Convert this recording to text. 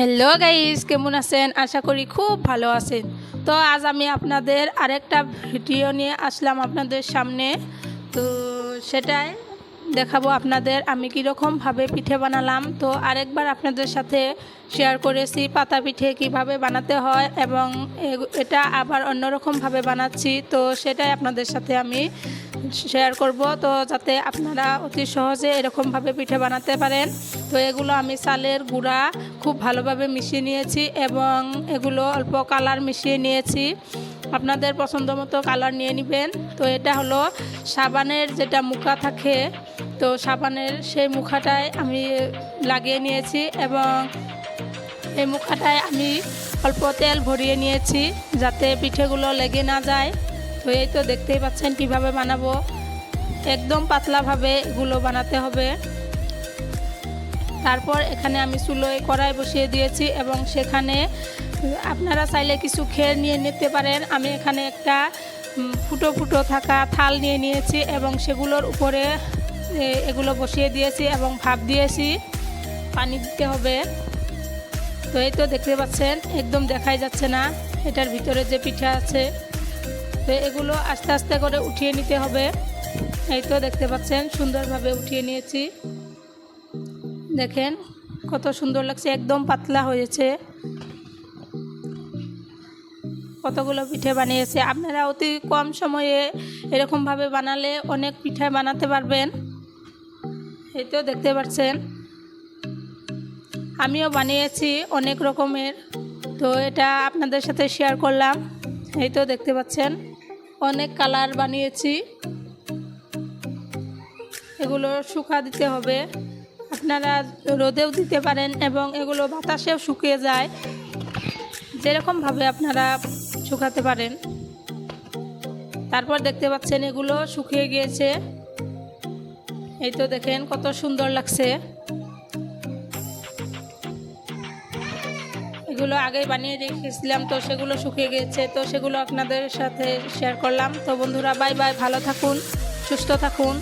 Hello guys কেমন আছেন? আশা করি খুব ভালো আছেন। তো আজ আমি আপনাদের আরেকটা ভিডিও নিয়ে আসলাম আপনাদের সামনে। তো সেটাই দেখাবো আপনাদের আমি কীরকমভাবে পিঠে বানালাম। তো আরেকবার আপনাদের সাথে শেয়ার করেছি পাতা পিঠে কীভাবে বানাতে হয় এবং এটা আবার অন্যরকমভাবে বানাচ্ছি। তো সেটাই আপনাদের সাথে আমি শেয়ার করব। তো যাতে আপনারা অতি সহজে এরকমভাবে পিঠে বানাতে পারেন। তো এগুলো আমি চালের গুঁড়া খুব ভালোভাবে মিশিয়ে নিয়েছি এবং এগুলো অল্প কালার মিশিয়ে নিয়েছি। আপনাদের পছন্দ মতো কালার নিয়ে নেবেন। তো এটা হলো সাবানের যেটা মুখা থাকে, তো সাবানের সেই মুখাটায় আমি লাগিয়ে নিয়েছি এবং এই মুখাটায় আমি অল্প তেল ভরিয়ে নিয়েছি যাতে পিঠেগুলো লেগে না যায়। তো এই তো দেখতেই পাচ্ছেন কীভাবে বানাবো। একদম পাতলাভাবে এগুলো বানাতে হবে। তারপর এখানে আমি চুলোয় কড়াই বসিয়ে দিয়েছি এবং সেখানে আপনারা চাইলে কিছু খেয়ে নিয়ে নিতে পারেন। আমি এখানে একটা ফুটো ফুটো থাকা থাল নিয়ে নিয়েছি এবং সেগুলোর উপরে এগুলো বসিয়ে দিয়েছি এবং ভাপ দিয়েছি। পানি দিতে হবে। তো এই তো দেখতে পাচ্ছেন, একদম দেখাই যাচ্ছে না। এটার ভিতরে যে পিঠা আছে, তো এগুলো আস্তে আস্তে করে উঠিয়ে নিতে হবে। এই তো দেখতে পাচ্ছেন, সুন্দরভাবে উঠিয়ে নিয়েছি। দেখেন, কত সুন্দর লাগছে, একদম পাতলা হয়েছে। কতগুলো পিঠে বানিয়েছে। আপনারা অতি কম সময়ে এরকমভাবে বানালে অনেক পিঠা বানাতে পারবেন। এই তো দেখতে পাচ্ছেন। আমিও বানিয়েছি অনেক রকমের। তো এটা আপনাদের সাথে শেয়ার করলাম। এই তো দেখতে পাচ্ছেন, অনেক কালার বানিয়েছি। এগুলো শুকা দিতে হবে। আপনারা রোদেও দিতে পারেন এবং এগুলো বাতাসেও শুকিয়ে যায়। যেরকমভাবে আপনারা শুকাতে পারেন। তারপর দেখতে পাচ্ছেন এগুলো শুকিয়ে গিয়েছে। এই তো দেখেন কত সুন্দর লাগছে। এগুলো আগেই বানিয়ে রেখেছিলাম, তো সেগুলো শুকিয়ে গিয়েছে। তো সেগুলো আপনাদের সাথে শেয়ার করলাম। তো বন্ধুরা বাই বাই ভালো থাকুন, সুস্থ থাকুন।